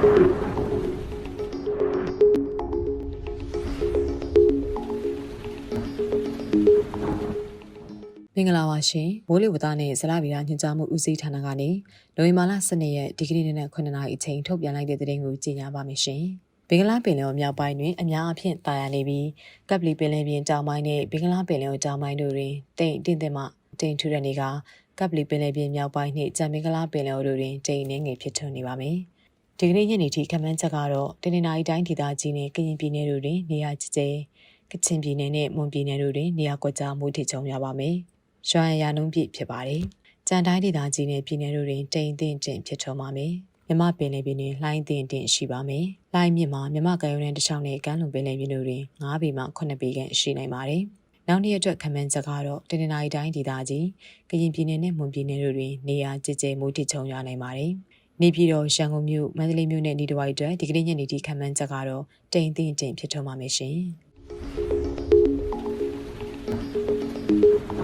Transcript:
င်္ဂလာပါရှင်မိုးလေဝသနဲ့ဇလဗီရာညွှန်ကြားမှုဦးစီးဌာနကနေနိုဝင်ဘာလ12ရက်ဒီကနေ့နေ့9နာရီအချိန်ထုတ်ပြန်လိုက်တဲ့သတင်းကိုကြေညာပါမယ်ရှင်ဘင်္ဂလားပင်လယ်ော်မြောက်ပိုင်းတွင်အများအပြားတာယာနေပြီးကပ်ပလီပင်လယ်ပြင်တောင်ပိုင်းနှင့်ဘင်္ဂလားပင်လယ်ော်တောင်ပိုင်းတို့တွင်တိမ်တင့်တယ်မှတိမ်ထူတဲ့နေကကပ်ပလီပင်လယ်ပြင်မြောက်ပိုင်းနှင့်ကြံမင်္ဂလားပင်လယ်ော်တို့တွင်တိမ်နေငယ်ဖြစ်ထွန်းနေပါမည်။ ဒီကနေ့ညနေထိခန့်မှန်းချက်ကတော့တနင်္လာရီတိုင်းဒေသကြီးနဲ့ကရင်ပြည်နယ်တို့တွင်နေရာကျကျကချင်ပြည်နယ်နဲ့မွန်ပြည်နယ်တို့တွင်နေရာကွက်ကြားမိုးထစ်ချုံရပါမယ်။ရွှာရရာနှုန်းပြည့်ဖြစ်ပါတယ်။ကြံတိုင်းဒေသကြီးနဲ့ပြည်နယ်တို့တွင်တိမ်သိမ့်တင်ဖြစ်ချုံပါမယ်။မြမပင်လယ်ပြင်တွင်လှိုင်းတင်တင်ရှိပါမယ်။လှိုင်းမြင့်မှာမြမကရုံးနဲ့တစ်ချောင်းနဲ့ကမ်းလွန်ပင်လယ်ပြင်တို့တွင်9ပေမှ9ပေခန့်ရှိနိုင်ပါတယ်။နောက်နေ့အတွက်ခန့်မှန်းချက်ကတော့တနင်္လာရီတိုင်းဒေသကြီးကရင်ပြည်နယ်နဲ့မွန်ပြည်နယ်တို့တွင်နေရာကျကျမိုးထစ်ချုံရနိုင်ပါတယ်။ နေပြည်တော်ရန်ကုန်မြို့မန္တလေးမြို့နဲ့နေတဝိုက်အတွက်ဒီကနေ့ညနေထိခန့်မှန်းချက်ကတော့တိမ်သိမ့်တင်ဖြစ်ထွန်းပါမယ်ရှင်။